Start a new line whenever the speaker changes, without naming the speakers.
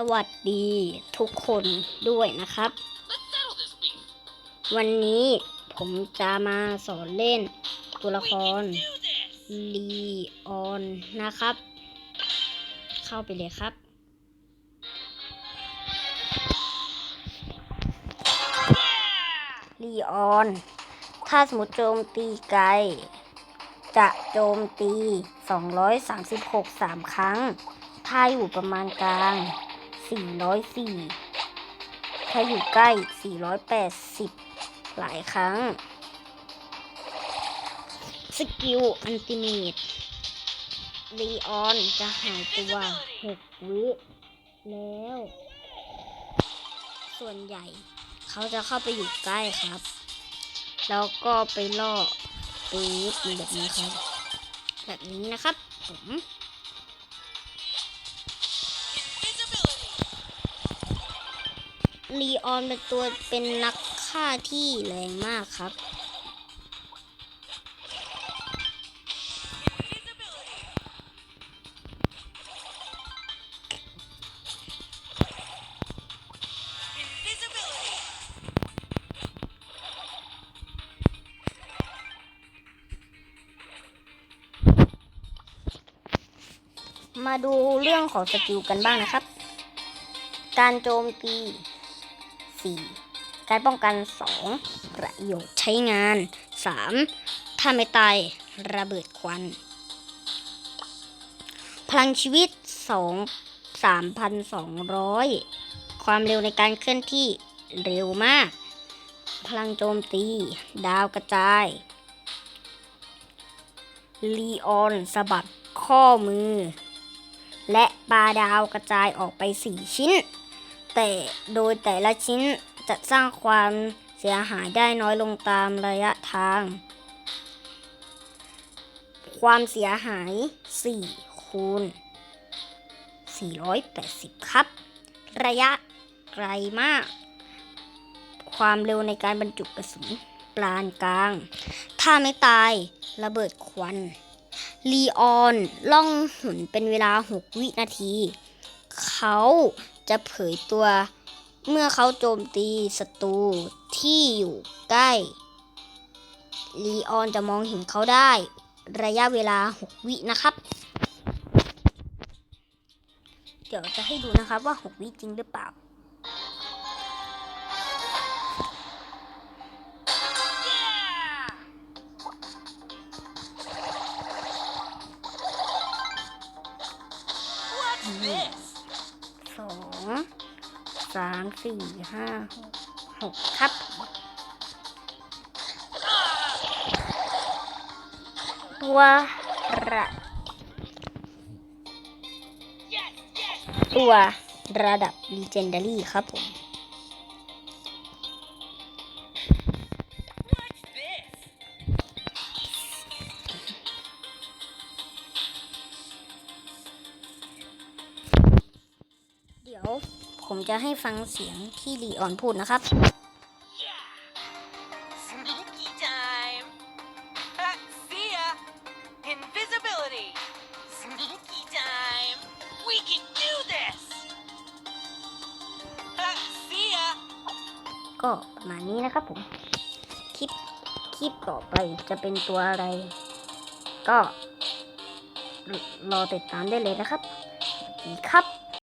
สวัสดีทุกคนด้วยนะครับ วันนี้ผมจะมาสอนเล่นตัวละครลีออนนะครับ เข้าไปเลยครับ ลีออน ถ้าสมมติโจมตีไกล จะโจมตี 236 3 ครั้ง ถ้าอยู่ประมาณกลาง 404 ถ้าอยู่ใกล้ 480 หลายครั้ง สกิลอันติเมตลีออนจะหายตัว 6 วิแล้ว ส่วนใหญ่ เขาจะเข้าไปอยู่ใกล้ครับ แล้วก็ไปล่อปื๊ดแบบนี้ครับ แบบนี้นะครับผม ลีออนเป็นตัวเป็นนักฆ่าที่แรงมากครับ มาดูเรื่องของสกิลกันบ้างนะครับ การโจมตี 4 การป้องกัน 2 ประโยชน์ใช้งาน 3. ถ้าไม่ตายระเบิดควัน พลังชีวิต 2 3,200 ความเร็วในการเคลื่อนที่เร็วมาก พลังโจมตี ดาวกระจายลีออนสะบัดข้อมือ และปลาดาวกระจายออกไป 4 ชิ้น แต่โดยแต่ละชิ้นจะสร้างความเสียหายได้น้อยลงตามระยะทาง ความเสียหาย4คูณ480 ครับ ระยะไกลมาก ความเร็วในการบรรจุกระสุนปานกลาง ถ้าไม่ตายระเบิดควัน ลีออนล่องหุนเป็นเวลา 6 วินาที เขาจะเผยตัวเมื่อเขาโจมตีศัตรูที่อยู่ใกล้ ลีออนจะมองเห็นเขาได้ ระยะเวลา 6 วินะครับ เดี๋ยวจะให้ดูนะครับว่า 6 วิจริงหรือเปล่า สองสามสี่ห้าหกครับตัวระ
Yes, yes.
ตัวระดับ Legendary ครับผม ดี๋ยว ผมจะให้ฟังเสียงที่ลีออนพูดนะครับ
Yeah. Sneaky time. Ha, see ya. Invisibility. Sneaky time. We can do this. Ha, see ya.
ก็ประมาณนี้นะครับผมคลิปคลิปต่อไปจะเป็นตัวอะไร ก็รรอติดตามได้เลยนะครับสวัสดีครับ